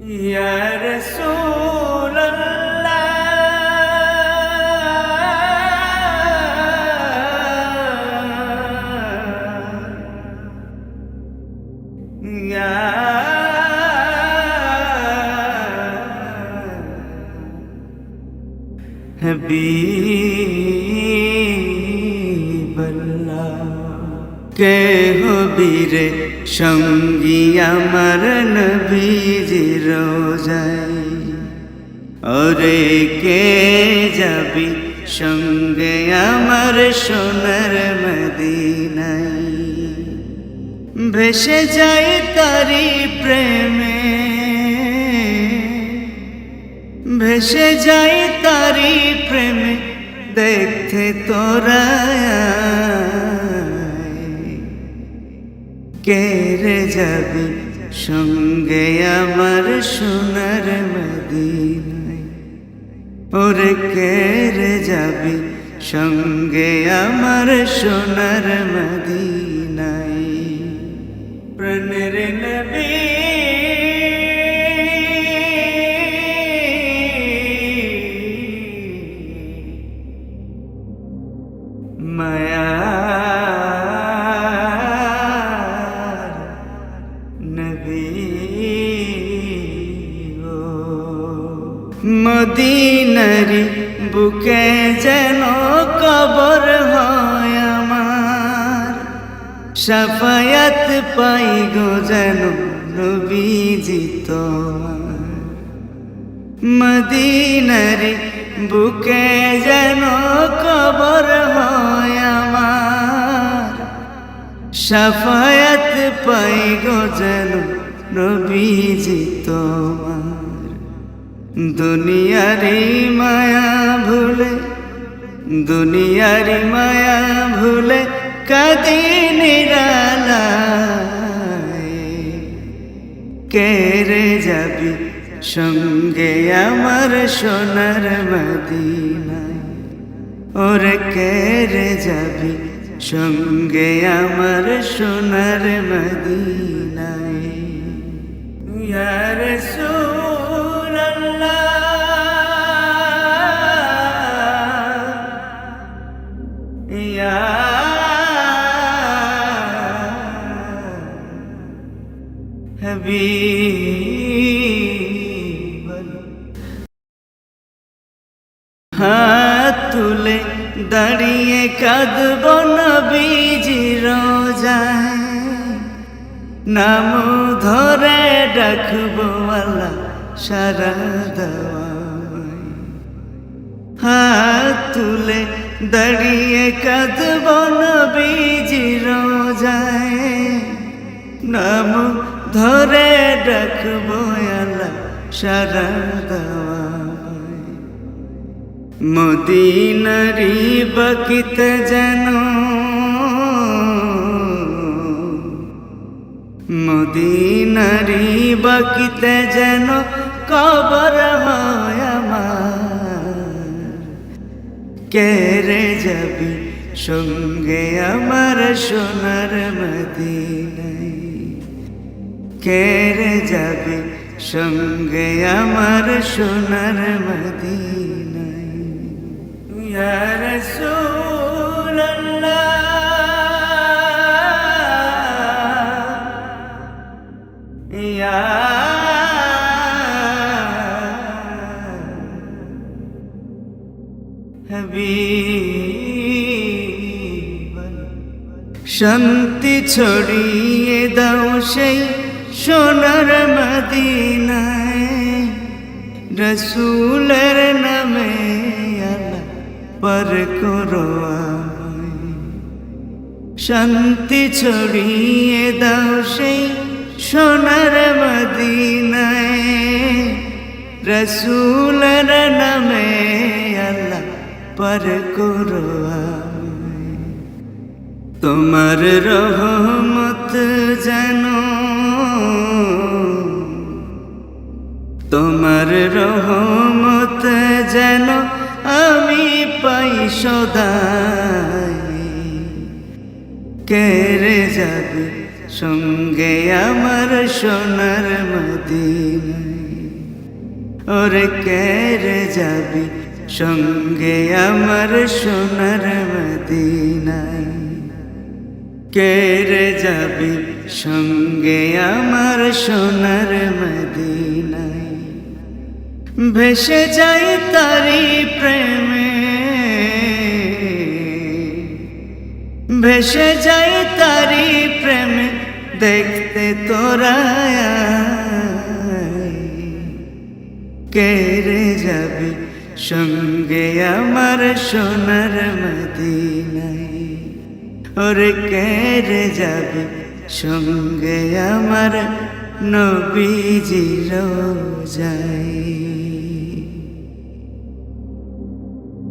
يا رسول الله يا حبيب الله كهو بيرك সঙ্গী আমার নবীজি রোজাই ওরে কে যাবি সঙ্গে আমার সোনার মদিনাই ভেসে যাই তারি প্রেমে। ভেসে যাই তারি প্রেমে, দেখতে তোরা কেড়ে যাবি? সঙ্গে আমার সোনার মদিনায়। ওরে কেড়ে যাবি? সঙ্গে আমার সোনার মদিনায়। মদিনারি বুকে যেন কবর হয় আমার। সাফায়াত পাই গো যেন নবীজি মদিনারি বুকে যেন কবর হয় সাফায়াত পাই গো যেন নবীজি তোমার। দুনিয়ারি মায়া ভুলে দুনিয়ারি মায়া ভুলে কাদি নিরালায়। কেড়ে যাবি সঙ্গে আমার সোনার মদিনায়? ওরে কেড়ে যাবি সঙ্গে আমার সোনার মদিনায়। হাত তুলে দাঁড়িয়ে কাঁদব নবীজি নাম ধরে ডাকব আল্লাহ সারা দেওয়ায়। হাত তুলে দাঁড়িয়ে কাঁদব নবীজি রোজায়। নাম ধরে ডাকব আল্লাহ সারা দেওয়ায়। মদিনারি বকিতে যেন মদিনারি বকিতে যেন কবর হয় আমার। কেড়ে যাবি সঙ্গে আমার সোনার মদিনায়? কেড়ে যাবি সঙ্গে আমার সোনার মদিনায়? শান্তি ছড়িয়ে দাও সেই সোনার মদিনায়। রসুলের নামে পর। শান্তি ছড়িয়ে দাও সেই সোনার মদিনায়। রসুলের নামে পর করো। তোমার রহমত যেন তোমার রহমত যেন আমি পাই সদাই কেড়ে যাবে সঙ্গে আমার সোনার মদিনায় ওরে কেরে যাবি সঙ্গে আমার সোনার মদিনায়। কেরে যাবি সঙ্গে আমার সোনার মদিনায়? ভেসে যাই তারি প্রেমে। ভেসে যাই তারি প্রেমে, দেখতে তোরা কেরে যাবি সঙ্গে আমার সোনার মদিনাই ওরে কেড়ে যাবে সঙ্গে আমার নবীজি যায়